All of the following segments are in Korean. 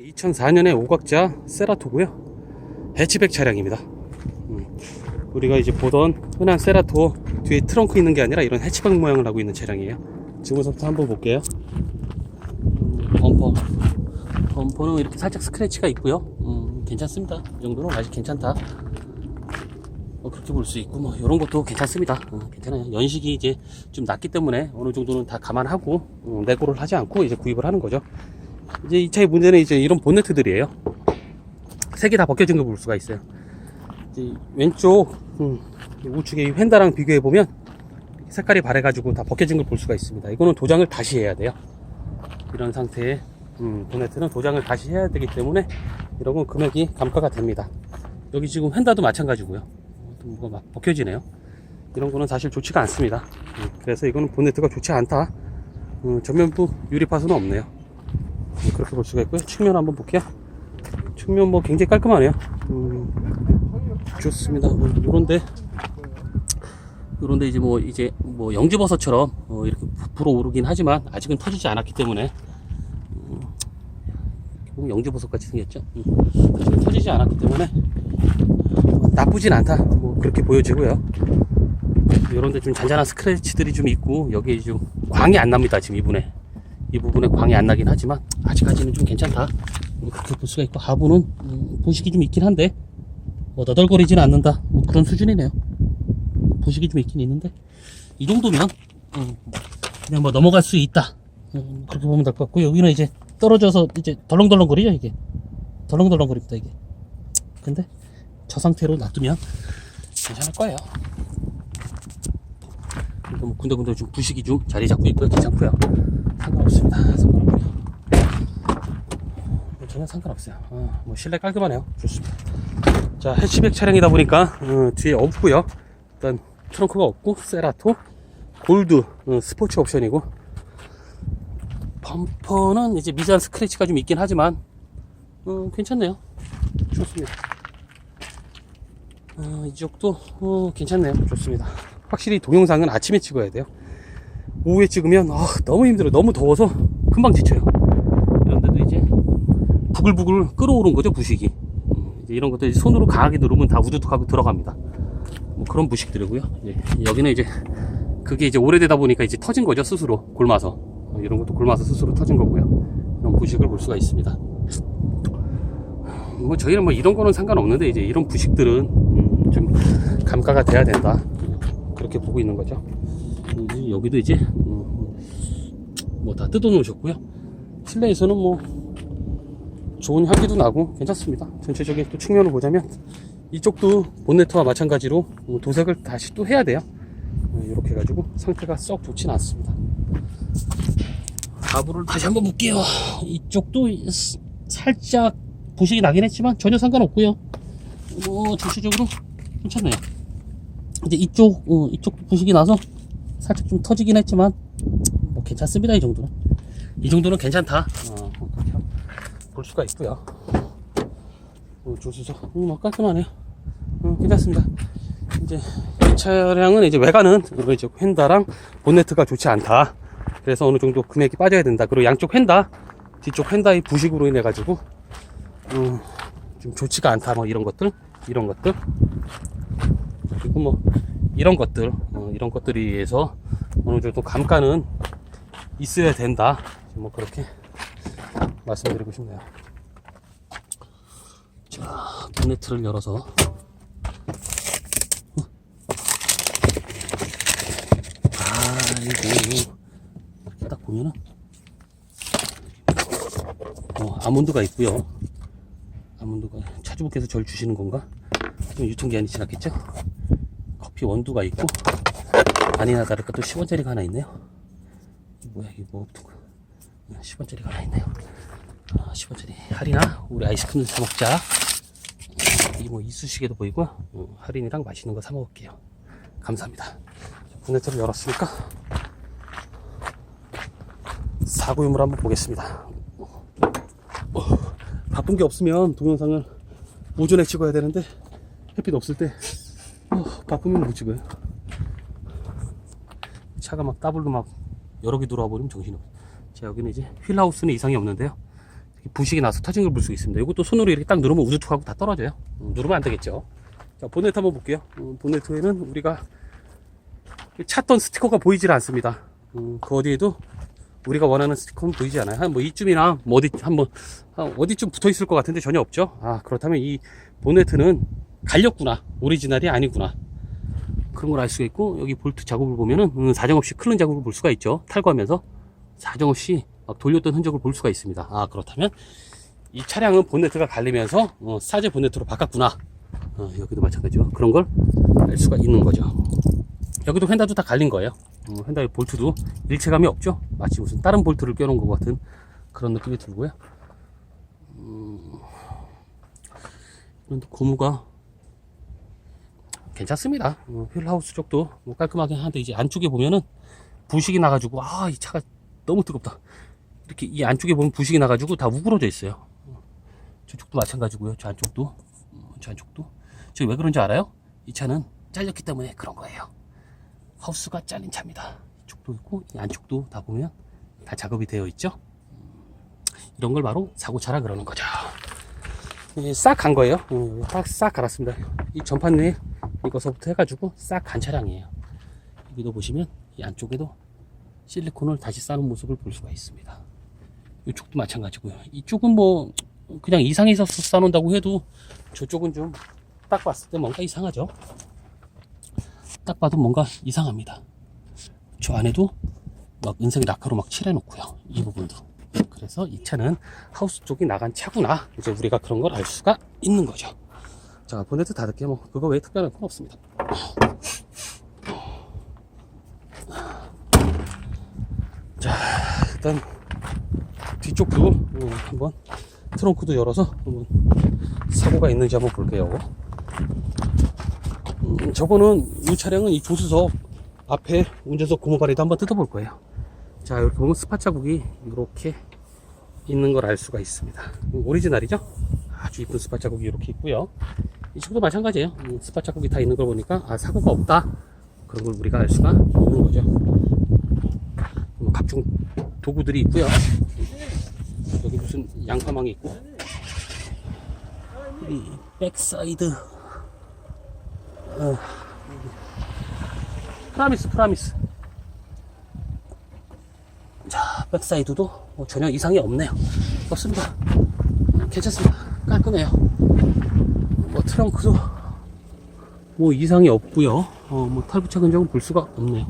2004년에 오각자 세라토고요. 해치백 차량입니다. 음, 우리가 이제 보던 흔한 세라토 뒤에 트렁크 있는 게 아니라 이런 해치백 모양을 하고 있는 차량이에요. 지금부터 한번 볼게요. 음, 범퍼. 범퍼는 이렇게 살짝 스크래치가 있고요. 음, 괜찮습니다. 이 정도는 아직 괜찮다. 뭐 그렇게 볼 수 있고 뭐 이런 것도 괜찮습니다. 음, 괜찮아요. 연식이 이제 좀 낮기 때문에 어느 정도는 다 감안하고 음, 내고를 하지 않고 이제 구입을 하는 거죠. 이제 이 차의 문제는 이제 이런 본네트들이에요. 색이 다 벗겨진 걸 볼 수가 있어요. 왼쪽 음, 우측의 이 휀다랑 비교해 보면 색깔이 바래가지고 다 벗겨진 걸 볼 수가 있습니다. 이거는 도장을 다시 해야 돼요. 이런 상태의 음, 본네트는 도장을 다시 해야 되기 때문에 이런 건 금액이 감가가 됩니다. 여기 지금 휀다도 마찬가지고요. 또 뭐가 막 벗겨지네요. 이런 거는 사실 좋지가 않습니다. 음, 그래서 이거는 본네트가 좋지 않다. 음, 전면부 유리파수는 없네요. 음, 그렇게 볼 수가 있고요. 측면 한번 볼게요. 측면 뭐 굉장히 깔끔하네요. 음, 좋습니다. 뭐 요런데 요런데 이제 뭐 이제 뭐 영지버섯처럼 어, 이렇게 불어 오르긴 하지만 아직은 터지지 않았기 때문에 음, 영지버섯 같이 생겼죠. 음, 아직은 터지지 않았기 때문에 어, 나쁘진 않다. 뭐 그렇게 보여지고요. 요런데 좀 잔잔한 스크래치들이 좀 있고 여기에 좀 광이 안 납니다. 지금 이분에 이 부분에 광이 안 나긴 하지만 아직까지는 좀 괜찮다. 뭐 그렇게 볼 수가 있고 하부는 음, 보식이 좀 있긴 한데 뭐 너덜거리지는 않는다. 뭐 그런 수준이네요. 보식이 좀 있긴 있는데 이 정도면 음, 그냥 뭐 넘어갈 수 있다. 음, 그렇게 보면 될 것 같고 여기는 이제 떨어져서 이제 덜렁덜렁 거리죠 이게? 덜렁덜렁 거립니다 이게. 근데 저 상태로 놔두면 괜찮을 거예요. 그러니까 뭐 군데군데 좀 부식이 좀 자리 잡고 있고요. 괜찮고요 상관없습니다. 상관없고요. 뭐 전혀 상관없어요. 어, 뭐 실내 깔끔하네요. 좋습니다. 자, 해치백 차량이다 보니까 어, 뒤에 없고요. 일단 트렁크가 없고 세라토, 골드 어, 스포츠 옵션이고 범퍼는 이제 미세한 스크래치가 좀 있긴 하지만 어, 괜찮네요. 좋습니다. 어, 이쪽도 어, 괜찮네요. 좋습니다. 확실히 동영상은 아침에 찍어야 돼요. 오후에 찍으면 아, 너무 힘들어. 너무 더워서 금방 지쳐요. 그런데도 이제 부글부글 끓어오른 거죠 부식이. 음, 이제 이런 것들 손으로 강하게 누르면 다 우두둑하고 들어갑니다. 뭐 그런 부식들이고요. 예, 여기는 이제 그게 이제 오래되다 보니까 이제 터진 거죠 스스로. 골마서. 어, 이런 것도 골마서 스스로 터진 거고요. 이런 부식을 볼 수가 있습니다. 뭐 저희는 뭐 이런 거는 상관없는데 이제 이런 부식들은 음, 좀 감가가 돼야 된다. 그렇게 보고 있는 거죠 여기도 이제 뭐 다 뜯어 놓으셨고요. 실내에서는 뭐 좋은 향기도 나고 괜찮습니다. 전체적인 또 측면을 보자면 이쪽도 본네트와 마찬가지로 뭐 도색을 다시 또 해야 돼요. 이렇게 해가지고 상태가 썩 좋진 않습니다. 가부를 다시 한번 볼게요. 이쪽도 스- 살짝 부식이 나긴 했지만 전혀 상관없고요. 뭐 전체적으로 괜찮네요. 이제 이쪽 어, 이쪽 부식이 나서 살짝 좀 터지긴 했지만 뭐 괜찮습니다 이 정도는. 이 정도는 괜찮다. 어, 그렇게 볼 수가 있고요. 어, 조수석. 어, 뭐 깔끔하네요. 어, 괜찮습니다. 이제 이 차량은 이제 외관은 이제 휀다랑 본네트가 좋지 않다. 그래서 어느 정도 금액이 빠져야 된다. 그리고 양쪽 휀다 뒤쪽 휀다의 부식으로 인해 가지고 어, 좀 좋지가 않다. 뭐 이런 것들 이런 것들. 그리고 뭐 이런 것들 어, 이런 것들에 의해서 어느 정도 감가는 있어야 된다. 뭐 그렇게 말씀드리고 싶네요. 자 본네트를 열어서. 아이고 딱 보면은 어, 아몬드가 있고요. 아몬드가 차주분께서 절 주시는 건가? 좀 유통기한이 지났겠죠 커피 원두가 있고 아니나 다를까 또 10원짜리가 하나 있네요. 뭐야 이게 뭐 10원짜리가 하나 있네요. 아, 10원짜리. 할인아 우리 아이스크림 사 먹자. 이 뭐 이쑤시개도 보이고요 어, 할인이랑 맛있는 거 사 먹을게요. 감사합니다. 자, 본네트를 열었으니까 사고유물 한번 보겠습니다. 어, 바쁜 게 없으면 동영상을 오전에 찍어야 되는데 햇빛 없을 때 어, 바쁘면 못 찍어요. 차가 막 따블로 막 여러 개 들어와 버리면 정신없어. 자, 여기는 이제 휠하우스는 이상이 없는데요. 부식이 나서 터진 걸 볼 수 있습니다. 이것도 손으로 이렇게 딱 누르면 우두툭하고 다 떨어져요. 음, 누르면 안 되겠죠. 자, 보네트 한번 볼게요. 음, 보네트에는 우리가 찾던 스티커가 보이질 않습니다. 음, 그 어디에도 우리가 원하는 스티커는 보이지 않아요. 한 뭐 이쯤이나 뭐 어디 한번 한 어디쯤 붙어 있을 것 같은데 전혀 없죠. 아 그렇다면 이 보네트는 갈렸구나. 오리지널이 아니구나. 그런 걸 알 수가 있고 여기 볼트 자국을 보면은 음, 사정없이 클른 자국을 볼 수가 있죠. 탈거하면서 사정없이 막 돌렸던 흔적을 볼 수가 있습니다. 아 그렇다면 이 차량은 본네트가 갈리면서 어, 사제 본네트로 바꿨구나. 어, 여기도 마찬가지죠. 그런 걸 알 수가 있는 거죠. 여기도 휀다도 다 갈린 거예요. 어, 휀다의 볼트도 일체감이 없죠. 마치 무슨 다른 볼트를 껴놓은 것 같은 그런 느낌이 들고요. 음, 그런데 고무가 괜찮습니다. 어, 휠하우스 쪽도 뭐 깔끔하게 하는데 이제 안쪽에 보면은 부식이 나가지고 아 이 차가 너무 뜨겁다. 이렇게 이 안쪽에 보면 부식이 나가지고 다 우그러져 있어요. 어, 저쪽도 마찬가지고요. 저 안쪽도 어, 저 안쪽도 저왜 그런지 알아요? 이 차는 잘렸기 때문에 그런 거예요. 하우스가 잘린 차입니다. 이쪽도 있고 이 안쪽도 다 보면 다 작업이 되어 있죠. 음, 이런 걸 바로 사고차라 그러는 거죠. 싹 간 거예요. 어, 싹, 싹 갈았습니다. 이 전판에 이거서부터 해가지고 싹간 차량이에요. 여기도 보시면 이 안쪽에도 실리콘을 다시 싸는 모습을 볼 수가 있습니다. 이쪽도 마찬가지고요. 이쪽은 뭐 그냥 이상이 있어서 싸놓는다고 해도 저쪽은 좀 딱 봤을 때 뭔가 이상하죠. 딱 봐도 뭔가 이상합니다. 저 안에도 막 은색 라카로 막 칠해놓고요. 이 부분도. 그래서 이 차는 하우스 쪽이 나간 차구나. 이제 우리가 그런 걸 알 수가 있는 거죠. 자, 보네트 닫을게요. 뭐, 그거 외에 특별한 건 없습니다. 자, 일단 뒤쪽도 어, 한번 트렁크도 열어서 한번 사고가 있는지 한번 볼게요. 음, 저거는 이 차량은 이 조수석 앞에 운전석 고무바리도 한번 뜯어볼 거예요. 자, 이렇게 보면 스팟 자국이 이렇게 있는 걸 알 수가 있습니다. 오리지널이죠? 아주 이쁜 스팟 자국이 이렇게 있고요. 이쪽도 마찬가지예요. 음, 스팟 자국이 다 있는 걸 보니까 아 사고가 없다. 그런 걸 우리가 알 수가 있는 거죠. 뭐 각종 도구들이 있고요. 여기 무슨 양파망이 있고 이 백사이드 어. 프라미스 프라미스 자 백사이드도 뭐 전혀 이상이 없네요 없습니다 괜찮습니다 깔끔해요. 뭐 트렁크도 뭐 이상이 없고요. 어, 뭐 탈부착 흔적은 볼 수가 없네요.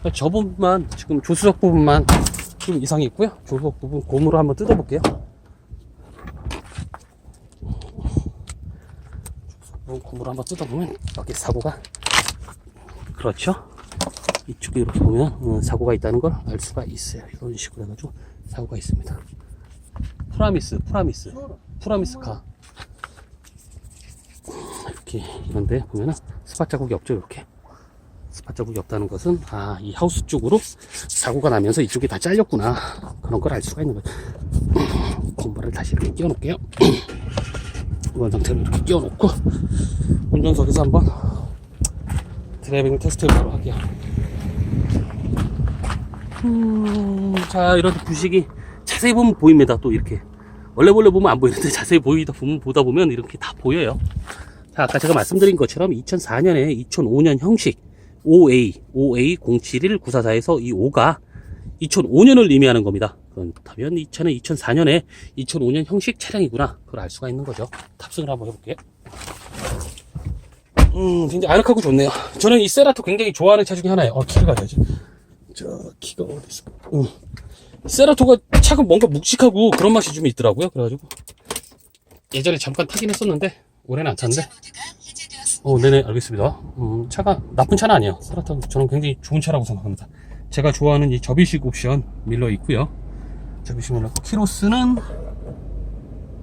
그러니까 저 부분만 지금 조수석 부분만 좀 이상이 있고요. 조수석 부분 고무로 한번 뜯어 볼게요. 고무로 한번 뜯어보면 여기 사고가 그렇죠? 이쪽에 이렇게 보면 어, 사고가 있다는 걸 알 수가 있어요. 이런 식으로 해가지고 사고가 있습니다. 프라미스 프라미스 프라미스 카. 이렇게 이런데 보면은 스팟 자국이 없죠 이렇게. 스팟 자국이 없다는 것은 아 이 하우스 쪽으로 사고가 나면서 이쪽이 다 잘렸구나. 그런 걸 알 수가 있는 거죠 콤보를 다시 이렇게 끼워 놓을게요. 이번 상태로 이렇게 끼워 놓고 운전석에서 한번 드라이빙 테스트 해보도록 할게요. 음, 자 이런 부식이 자세히 보면 보입니다. 또 이렇게 원래 원래 보면 안 보이는데 자세히 보이다 보면 보다 보면 이렇게 다 보여요. 자 아까 제가 말씀드린 것처럼 2004년에 2005년 형식 OA OA 071944에서 이 5가 2005년을 의미하는 겁니다. 그렇다면 이 차는 2004년에 2005년 형식 차량이구나. 그걸 알 수가 있는 거죠. 탑승을 한번 해볼게요. 음 굉장히 아늑하고 좋네요. 저는 이 세라토 굉장히 좋아하는 차 중에 하나예요. 어 키를 가져야지. 저 키가 어디 있어? 응. 세라토가 차가 뭔가 묵직하고 그런 맛이 좀 있더라고요. 그래가지고 예전에 잠깐 타긴 했었는데 올해는 안 탔는데. 어, 네네 알겠습니다. 음, 차가 나쁜 차는 아니에요. 세라토 저는 굉장히 좋은 차라고 생각합니다. 제가 좋아하는 이 접이식 옵션 밀러 있고요. 접이식 밀러 키로수는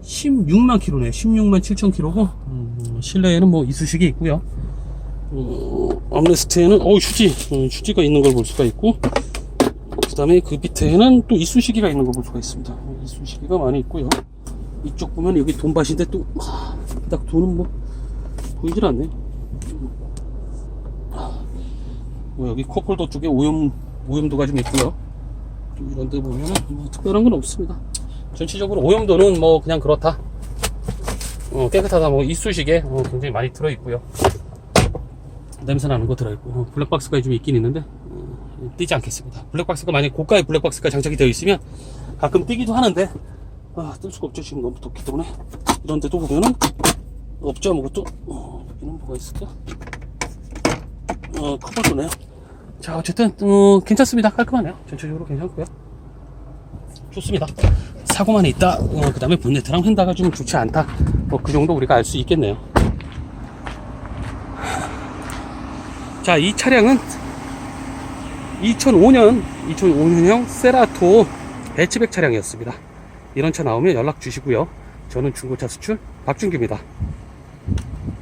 16만 킬로네요. 16만 7천 킬로고 음, 실내에는 뭐 이수식이 있고요. 어, 암레스트에는 어 휴지 어, 휴지가 있는 걸 볼 수가 있고 그 다음에 그 밑에는 또 이쑤시개가 있는 걸볼 수가 있습니다 이쑤시개가 많이 있고요 이쪽 보면 여기 돈밭인데 또 딱 돈은 뭐 보이질 않네 뭐 여기 컵홀더 쪽에 오염 오염도가 좀 있고요 또 이런 데 보면 뭐 특별한 건 없습니다 전체적으로 오염도는 뭐 그냥 그렇다. 어, 깨끗하다. 뭐 이쑤시개 어, 굉장히 많이 들어있고요. 냄새 나는 거 들어있고 어, 블랙박스가 좀 있긴 있는데 어, 띄지 않겠습니다. 블랙박스가 만약 에 고가의 블랙박스가 장착이 되어 있으면 가끔 띄기도 하는데 아, 뜰 수가 없죠. 지금 너무 덥기 때문에 이런 데도 보면은 없죠. 아무것도 어, 여기는 뭐가 있을까? 어, 커버도네요. 자, 어쨌든 어, 괜찮습니다. 깔끔하네요. 전체적으로 괜찮고요. 좋습니다. 사고만 있다. 어, 그 다음에 본네트랑 휀다가 좀 좋지 않다. 뭐 그 정도 우리가 알 수 있겠네요. 자, 이 차량은 2005년, 2005년형 세라토 배치백 차량이었습니다. 이런 차 나오면 연락 주시고요. 저는 중고차 수출 박준규입니다.